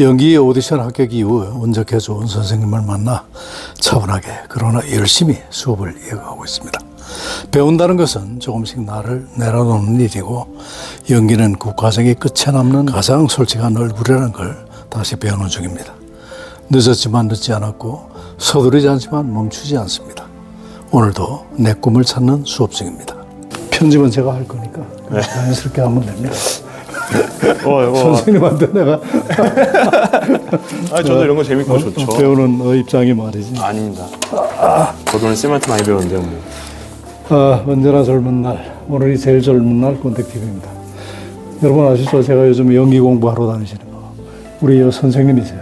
연기 오디션 합격 이후 운적해 좋은 선생님을 만나 차분하게 그러나 열심히 수업을 이어가고 있습니다. 배운다는 것은 조금씩 나를 내려놓는 일이고 연기는 그 과정이 끝에 남는 가장 솔직한 얼굴이라는 걸 다시 배우는 중입니다. 늦었지만 늦지 않았고 서두르지 않지만 멈추지 않습니다. 오늘도 내 꿈을 찾는 수업 중입니다. 편집은 제가 할 거니까 자연스럽게 하면 됩니다. 어, 어. 선생님한테 내가 아, 저도 이런 거 재밌고 좋죠. 배우는 어, 입장이 말이지. 아닙니다. 저도 오늘 쌤한테 많이 배웠는데요, 뭐. 아, 언제나 젊은 날, 오늘이 제일 젊은 날 꼰대TV입니다. 여러분 아시죠? 제가 요즘 연기 공부하러 다니시는 거. 우리 여 선생님이세요.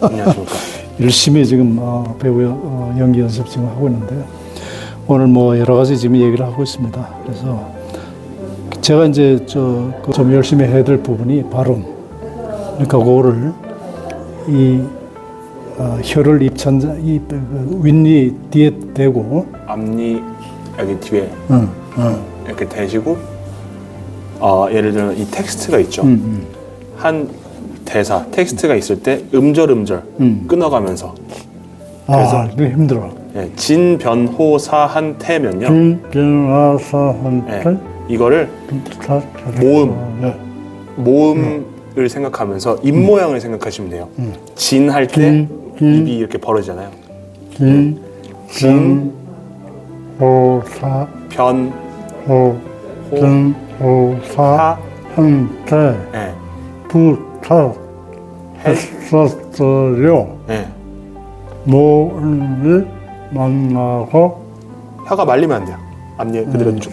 안녕하십니까. 열심히 지금 어, 배우 어, 연기 연습 지금 하고 있는데요. 오늘 뭐 여러 가지 지금 얘기를 하고 있습니다. 그래서 제가 이제 저, 그좀 열심히 해야 될 부분이 발음. 그러니까 그거를 이 어, 혀를 입천자, 이 그, 윗니 뒤에 대고, 앞니 여기 뒤에 응, 응, 이렇게 대시고, 어, 예를 들면 이 텍스트가 있죠. 응, 한 대사, 텍스트가 있을 때 음절 음절 음. 끊어가면서 아, 이거 힘들어. 예, 진변호사한테면요. 김변화사한테 예, 이거를 모음. 네. 모음을 생각하면서 입 모양을 생각하시면 돼요. 진 할 때 진, 진. 입이 이렇게 벌어지잖아요. 김, 진, 호사, 변, 호, 진, 호사, 하, 한테 예, 부탁 해, 했었어요. 예. 모음을 만나고 혀가 말리면 안 돼요. 앞니 그대로 쭉.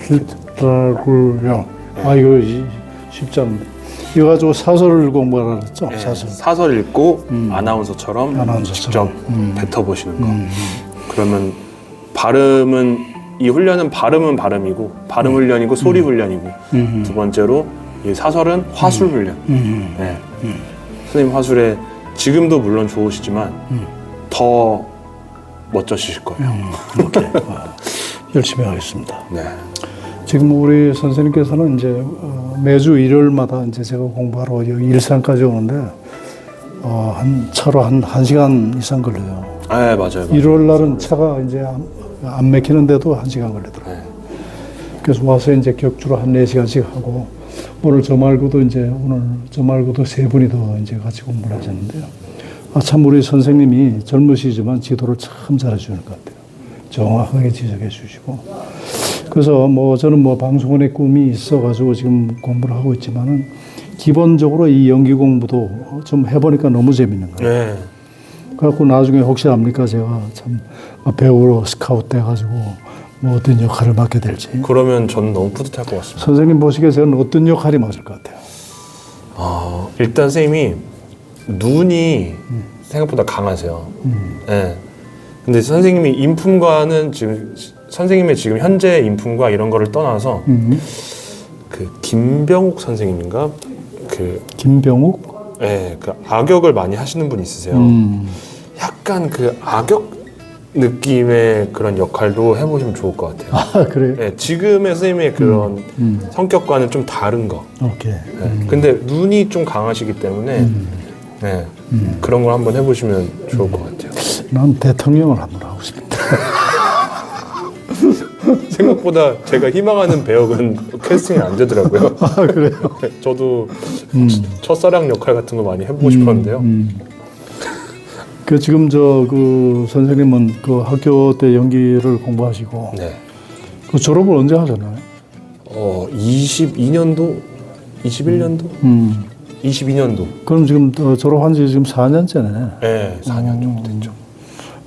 싶다고요. 아, 이거 이- 쉽지 않네. 이거 가지고 사설을 공부하라 그랬죠? 예, 사설. 사설 읽고 아나운서처럼 아나운서처럼. 직접 뱉어보시는 거. 그러면 발음은 이 훈련은 발음은 발음이고 발음 훈련이고 소리 훈련이고 음. 두 번째로 이 사설은 화술 훈련. 음. 네. 선생님 화술에 지금도 물론 좋으시지만 더 멋져지실 거예요. 아, 열심히 하겠습니다. 네. 지금 우리 선생님께서는 이제 어, 매주 일요일마다 이제 제가 공부하러 여기 일산까지 오는데 어, 한 차로 한 1시간 이상 걸려요. 네, 맞아요. 맞아요. 일요일 날은 차가 이제 안, 안 막히는데도 1시간 걸리더라고요. 네. 그래서 와서 이제 격주로 한 4시간씩 하고 오늘 저 말고도 이제 오늘 저 말고도 세 분이 더 이제 같이 공부를 하셨는데요. 아, 참 우리 선생님이 젊으시지만 지도를 참 잘해 주는 것 같아요. 정확하게 지적해 주시고. 그래서 뭐 저는 뭐 방송원의 꿈이 있어가지고 지금 공부를 하고 있지만은 기본적으로 이 연기 공부도 좀 해보니까 너무 재밌는 거예요. 네. 그래갖고 나중에 혹시 압니까 제가 참 배우로 스카우트 돼가지고 뭐 어떤 역할을 맡게 될지 그러면 저는 너무 뿌듯할 것 같습니다. 선생님 보시기에 저는 어떤 역할이 맞을 것 같아요 어, 일단 선생님이 눈이 생각보다 강하세요. 네. 근데 선생님이 인품과는 지금 선생님의 지금 현재 인품과 이런 거를 떠나서 음. 그 김병욱 선생님인가 그 김병욱 예, 그 악역을 많이 하시는 분 있으세요. 음. 약간 그 악역 느낌의 그런 역할도 해보시면 좋을 것 같아요. 아 그래요 예, 지금의 선생님의 그런 음. 성격과는 좀 다른 거. 오케이 예, 근데 눈이 좀 강하시기 때문에 음. 예, 그런 걸 한번 해보시면 좋을 것 같아요. 난 대통령을 한번 하고 싶다 생각보다 제가 희망하는 배역은 캐스팅이 안 되더라고요. 아 그래요 저도 첫사랑 역할 같은 거 많이 해보고 싶었는데요. 음. 그 지금 저 그 선생님은 그 학교 때 연기를 공부하시고 네. 그 졸업을 언제 하셨나요? 어, 22년도, 21년도, 음. 22년도. 그럼 지금 어, 졸업한 지 지금 4년째네 네, 4년 정도 됐죠.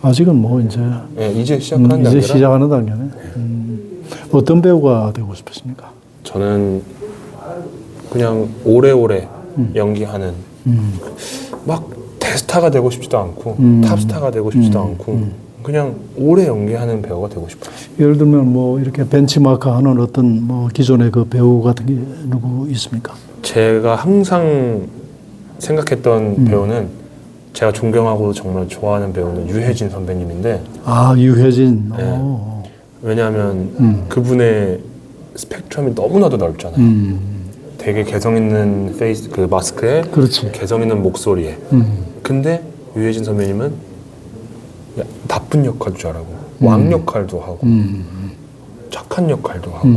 아직은 뭐 이제 네, 이제 음, 시작하는 이제 단계라 시작하는 단계네. 음. 어떤 배우가 되고 싶으십니까? 저는 그냥 오래오래 음. 연기하는 막 대스타가 되고 싶지도 않고 음. 탑스타가 되고 싶지도 않고 그냥 오래 연기하는 배우가 되고 싶어요. 예를 들면 뭐 이렇게 벤치마크하는 어떤 뭐 기존의 그 배우 같은 게 누구 있습니까? 제가 항상 생각했던 음. 배우는 제가 존경하고 정말 좋아하는 배우는 유해진 선배님인데 아 유해진. 네. 오. 왜냐하면 음. 그분의 스펙트럼이 너무나도 넓잖아요. 음. 되게 개성 있는 페이스 그 마스크에 그렇지. 개성 있는 목소리에. 음. 근데 유해진 선배님은 야, 나쁜 역할도 잘하고 왕 역할도 하고 음. 착한 역할도 하고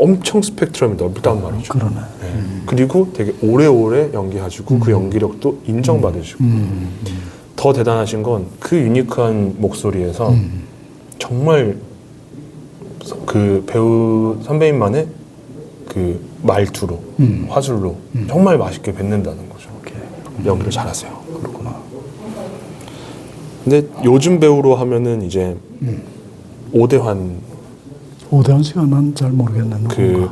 엄청 스펙트럼이 넓단 말이죠. 그러네. 네. 그리고 되게 오래오래 연기하시고 그 연기력도 인정받으시고 음. 더 대단하신 건 그 유니크한 목소리에서 음. 정말 그 배우 선배님만의 그 말투로 음. 화술로 정말 맛있게 뱉는다는 거죠. 오케이. 연기를 잘하세요. 그렇구나. 근데 요즘 배우로 하면은 이제 음. 오대환 오대원 씨가 난 잘 모르겠는데. 그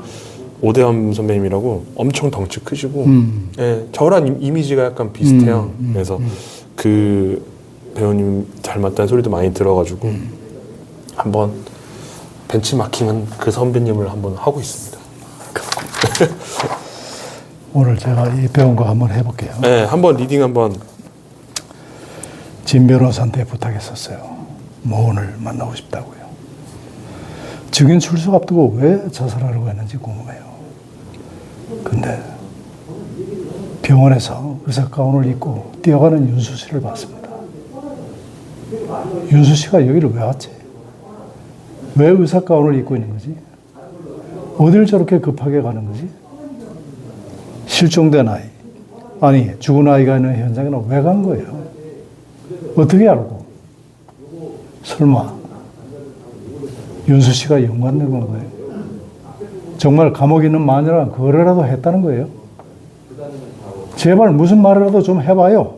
오대환 선배님이라고 엄청 덩치 크시고 음. 예, 저랑 이- 이미지가 약간 비슷해요. 음, 음, 그래서 그 배우님 닮았다는 소리도 많이 들어가지고 음. 한번 벤치마킹은 그 선배님을 한번 하고 있습니다. 오늘 제가 이 배운 거 한번 해볼게요. 네, 한번 리딩 한번 진 변호사한테 부탁했었어요. 모원을 만나고 싶다고요. 증인 출석 앞두고 왜 자살하려고 했는지 궁금해요. 근데 병원에서 의사 가운을 입고 뛰어가는 윤수 씨를 봤습니다. 윤수 씨가 여기를 왜 왔지? 왜 의사 가운을 입고 있는 거지? 어딜 저렇게 급하게 가는 거지? 실종된 아이, 아니 죽은 아이가 있는 현장에는 왜 간 거예요? 어떻게 알고? 설마 윤수 씨가 연관된 건가요? 정말 감옥에 있는 마녀랑 거래라도 했다는 거예요? 제발 무슨 말이라도 좀 해봐요.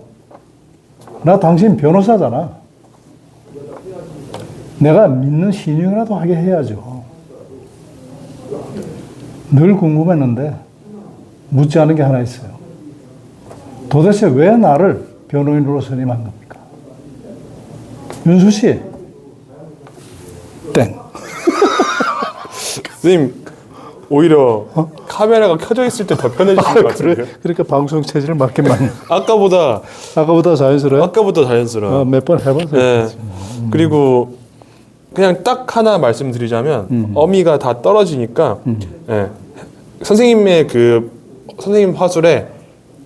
나 당신 변호사잖아. 내가 믿는 신용이라도 하게 해야죠. 늘 궁금했는데 묻지 않은 게 하나 있어요. 도대체 왜 나를 변호인으로 선임한 겁니까? 윤수 씨. 땡. 선생님 오히려 카메라가 켜져 있을 때 더 편해지신 것 같은데요. 그러니까 방송 체질을 맞게만. 아까보다 아까보다 자연스러워요? 아까보다 자연스러워. 어, 몇번 해봐서. 네. 그리고 그냥 딱 하나 말씀드리자면 음. 어미가 다 떨어지니까 예. 선생님의 그 선생님 화술에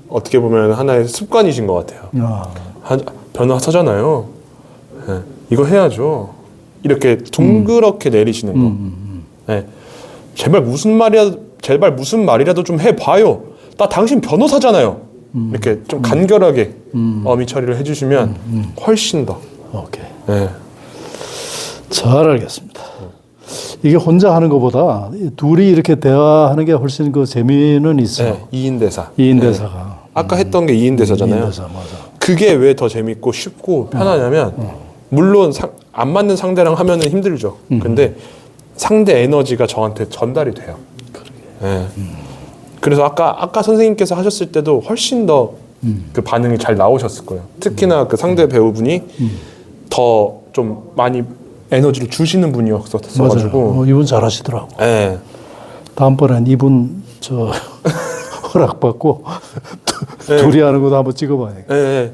어떻게 보면 하나의 습관이신 것 같아요. 아, 한- 변호사잖아요. 예. 이거 해야죠. 이렇게 둥그렇게 내리시는 거. 음, 예. 제발 무슨 말이라 제발 무슨 말이라도 좀 해봐요. 나 당신 변호사잖아요. 음. 이렇게 좀 간결하게 어미 처리를 해주시면 음, 훨씬 더. 오케이. 예. 잘 알겠습니다. 이게 혼자 하는 것보다 이 둘이 이렇게 대화하는 게 훨씬 그 재미는 있어. 네, 2인 대사. 이인 네. 대사가. 아까 했던 게 2인 대사잖아요. 이인 대사 맞아. 그게 왜 더 재밌고 쉽고 편하냐면 물론 상- 안 맞는 상대랑 하면은 힘들죠. 근데 상대 에너지가 저한테 전달이 돼요. 예. 그래서 아까 아까 선생님께서 하셨을 때도 훨씬 더 그 반응이 잘 나오셨을 거예요. 특히나 그 상대 배우분이 더 좀 많이 에너지를 주시는 분이었어가지고. 맞아요. 어, 이분 잘하시더라고. 예. 다음번엔 이분 저 허락 받고 네. 둘이 하는 것도 한번 찍어봐야겠다. 예,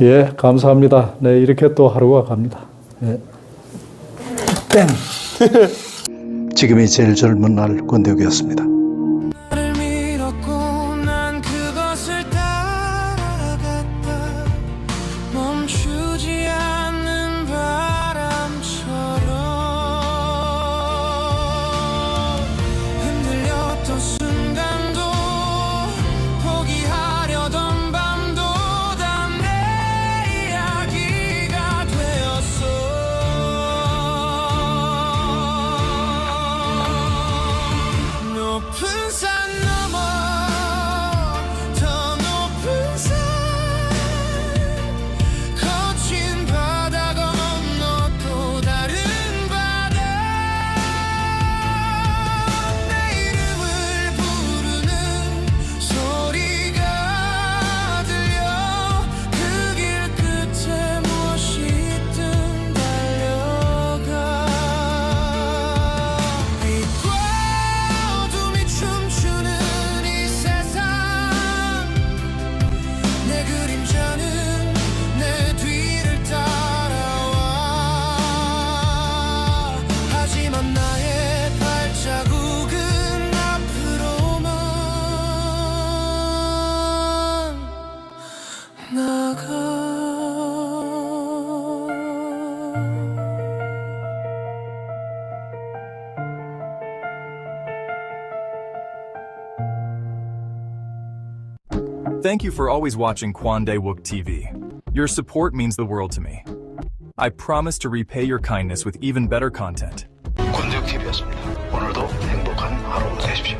예. 예, 감사합니다. 네, 이렇게 또 하루가 갑니다. 예. 땡. 지금이 제일 젊은 날 권대욱이었습니다. Thank you for always watching Kwan Dae Wook TV. Your support means the world to me. I promise to repay your kindness with even better content. 권대혁 TV였습니다. 오늘도 행복한 하루 되십시오.